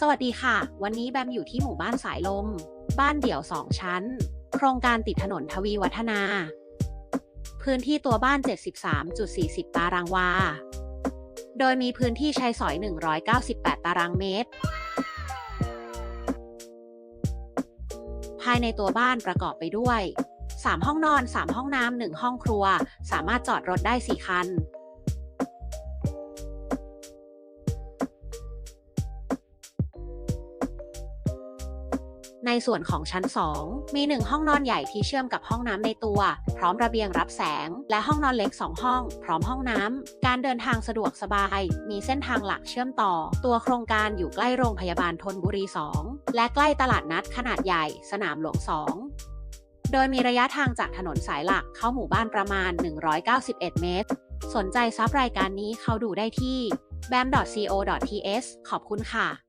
สวัสดีค่ะ วันนี้แบมอยู่ที่หมู่บ้านสายลม บ้านเดี่ยว2ชั้น โครงการติดถนนทวีวัฒนา พื้นที่ตัวบ้าน 73.40 ตารางวา โดยมีพื้นที่ใช้สอย 198 ตารางเมตร ภายในตัวบ้านประกอบไปด้วย 3 ห้องนอน 3 ห้องน้ำ 1 ห้องครัว สามารถจอดรถได้ 4 คัน ในส่วนของชั้น 2 มี 1 ห้องนอนใหญ่ที่เชื่อมกับห้องน้ำในตัว พร้อมระเบียงรับแสง และห้องนอนเล็ก 2 ห้อง พร้อมห้องน้ำ การเดินทางสะดวกสบาย มีเส้นทางหลักเชื่อมต่อ ตัวโครงการอยู่ใกล้โรงพยาบาลทนบุรี 2 และใกล้ตลาดนัดขนาดใหญ่ สนามหลวง 2 โดยมีระยะทางจากถนนสายหลักเข้าหมู่บ้านประมาณ 191 เมตร สนใจซับรายการนี้เข้าดูได้ที่ bam.co.th ขอบคุณค่ะ